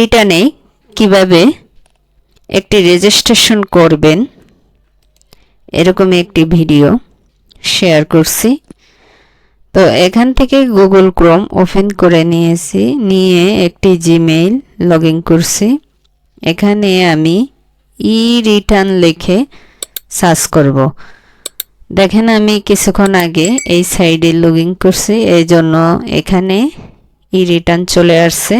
রিটার্নে কীভাবে একটি রেজিস্ট্রেশন করবেন? এরকম একটি ভিডিও শেয়ার করছি। তো এখান থেকে গুগল ক্রোম ওপেন করে নিয়েছি, নিয়ে একটি জিমেইল লগ ইন করছি। এখানে আমি ই রিটার্ন লিখে সার্চ করব। দেখেন আমি কিছুক্ষণ আগে এই সাইডে লগ ইন করছি এই জন্য এখানে ই রিটার্ন চলে আসছে।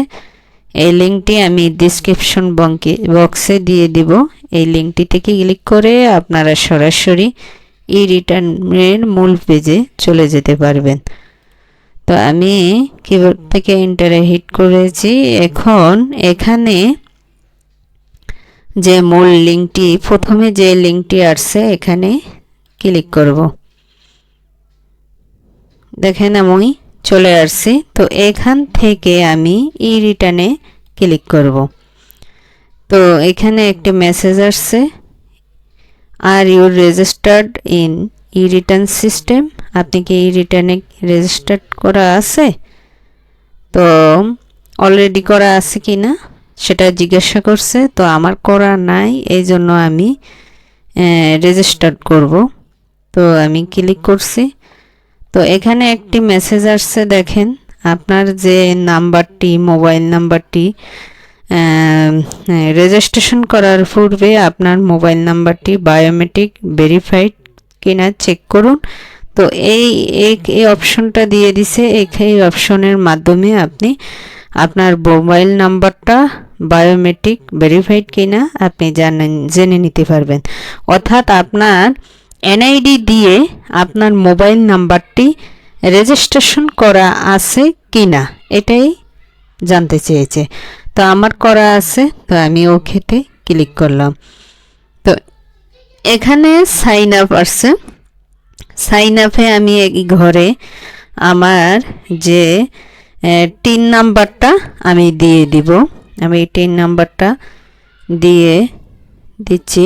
এই লিঙ্কটি আমি ডিসক্রিপশন বঙ্কে বক্সে দিয়ে দিব। এই লিঙ্কটি থেকে ক্লিক করে আপনারা সরাসরি ই রিটার্নের মূল পেজে চলে যেতে পারবেন। তো আমি কিবোর্ড থেকে ইন্টারে হিট করেছি। এখন এখানে যে মূল লিঙ্কটি, প্রথমে যে লিঙ্কটি আসছে, এখানে ক্লিক করব। দেখেন আমি চলে আসছি। তো এখান থেকে আমি ই রিটার্নে ক্লিক করব। তো এখানে একটি মেসেজ আসছে। Are you registered in e return system আপনি কি ই রিটার্নে রেজিস্টার্ড করা আছে? তো অলরেডি করা আছে কি না সেটা জিজ্ঞাসা করছে। তো আমার করা নাই, এই জন্য আমি রেজিস্টার্ড করব। তো আমি ক্লিক করছি। তো এখানে একটি মেসেজ আসছে, দেখেন, আপনার যে নাম্বারটি মোবাইল নাম্বারটি রেজিস্ট্রেশন করার পূর্বে আপনার মোবাইল নাম্বারটি বায়োমেট্রিক ভেরিফাইড কিনা চেক করুন। তো এই এই অপশনটা দিয়ে দিছে, এই অপশনের মাধ্যমে আপনি আপনার মোবাইল নাম্বারটা বায়োমেট্রিক ভেরিফাইড কিনা আপনি জানেন, জেনে নিতে পারবেন। অর্থাৎ আপনার এনআইডি দিয়ে আপনার মোবাইল নাম্বারটি রেজিস্ট্রেশন করা আছে কি না এটাই জানতে চেয়েছে। তো আমার করা আছে, তো আমি ও খেতে ক্লিক করলাম। তো এখানে সাইন আপ আসছে সাইন আপে আমি এই ঘরে আমার যে টিন নাম্বারটা আমি দিয়ে দিব। আমি টিন নাম্বারটা দিয়ে দিচ্ছি।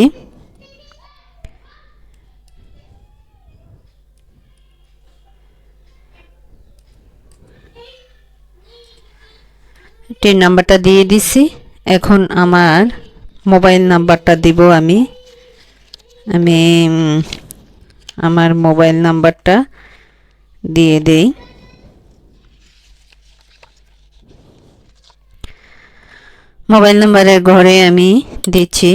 টিন নাম্বারটা দিয়ে দিছি। এখন আমার মোবাইল নাম্বারটা দিব আমি। আমি আমার মোবাইল নাম্বারটা দিয়ে দেই। মোবাইল নাম্বারের ঘরে আমি দিচ্ছি।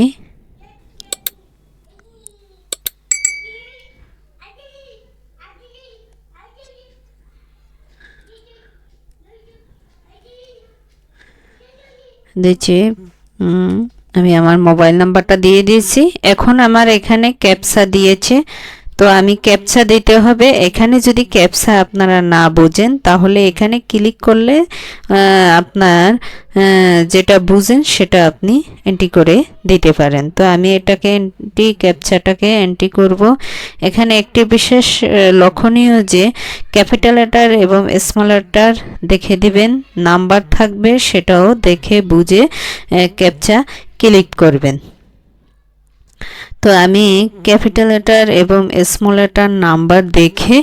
দিচ্ছি আমি আমার মোবাইল নাম্বারটা দিয়ে দিয়েছি। এখন আমার এখানে ক্যাপসা দিয়েছে। তো আমি ক্যাপসা দিতে হবে। এখানে যদি ক্যাপসা আপনারা না বোঝেন, তাহলে এখানে ক্লিক করলে আপনার যেটা বুঝেন সেটা আপনি এন্ট্রি করে দিতে পারেন। তো আমি এটাকে এন্ট্রি ক্যাপচাটাকে এন্ট্রি করব। এখানে একটি বিশেষ লক্ষণীয় যে ক্যাপিটাল লেটার এবং স্মল লেটার দেখে দিবেন, নাম্বার থাকবে সেটাও দেখে বুঝে ক্যাপচা ক্লিক করবেন। তো আমি ক্যাপিটাল লেটার এবং স্মল লেটার নাম্বার দেখে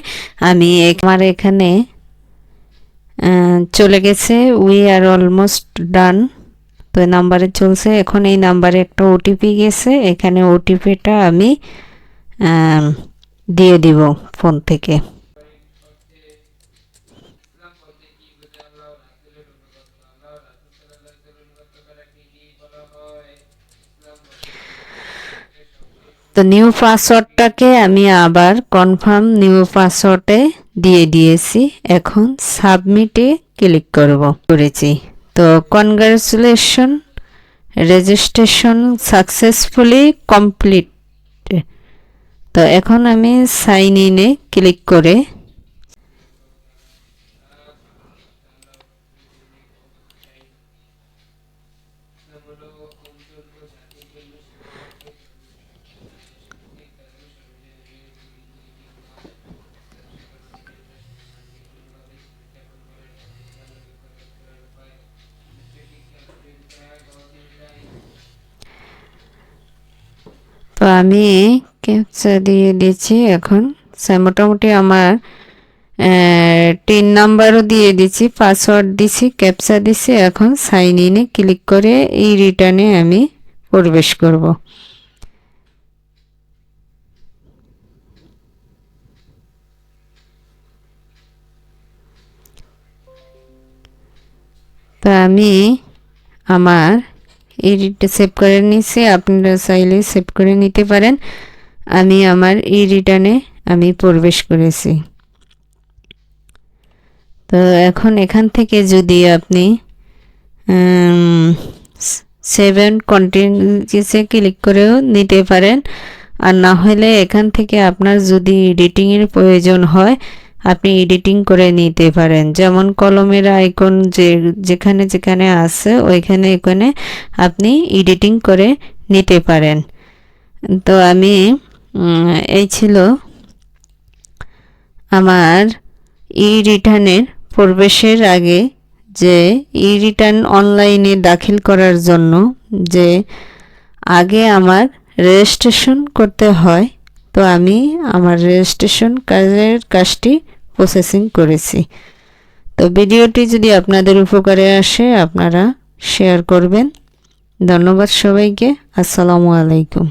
আমি আমার এখানে চলে গেছে। উই আর অলমোস্ট ডান তো নাম্বারে চলছে। এখন এই নাম্বারে একটা ওটিপি গেছে। এখানে ওটিপিটা আমি দিয়ে দিব ফোন থেকে। তো নিউ পাসওয়ার্ডটাকে আমি আবার কনফার্ম নিউ পাসওয়ার্ডে দিয়ে দিয়েছি। এখন সাবমিটে ক্লিক করব। করেছি। তো কনগ্রাচুলেশন রেজিস্ট্রেশন সাকসেসফুলি কমপ্লিট তো এখন আমি সাইন ইনে ক্লিক করে তো আমি ক্যাপচা দিয়ে দিচ্ছি এখন। মোটামুটি আমার টিন নাম্বারও দিয়ে দিছি পাসওয়ার্ড দিছি ক্যাপচা দিছি এখন সাইন ইনে ক্লিক করে এই রিটার্নে আমি প্রবেশ করব। তো আমি আমার এডিটটা সেভ করে নিছি আপনারা চাইলে সেভ করে নিতে পারেন। আমি আমার ই রিটার্নে আমি প্রবেশ করেছি। তো এখন এখান থেকে যদি আপনি সেভেন কন্টিনিউসে ক্লিক করেও নিতে পারেন। আর না হলে এখান থেকে আপনার যদি এডিটিংয়ের প্রয়োজন হয় আপনি এডিটিং করে নিতে পারেন। যেমন কলমের আইকন যে, যেখানে যেখানে আছে, ওইখানে এখানে আপনি এডিটিং করে নিতে পারেন। তো আমি এই ছিল আমার ই রিটার্নের প্রবেশের আগে যে ই রিটার্ন অনলাইনে দাখিল করার জন্য যে আগে আমার রেজিস্ট্রেশন করতে হয়, তো আমি আমার রেজিস্ট্রেশন কাজের কাজটি প্রসেসিং করেছি। তো ভিডিওটি যদি আপনাদের উপকারে আসে, আপনারা শেয়ার করবেন। ধন্যবাদ সবাইকে। আসসালামু আলাইকুম।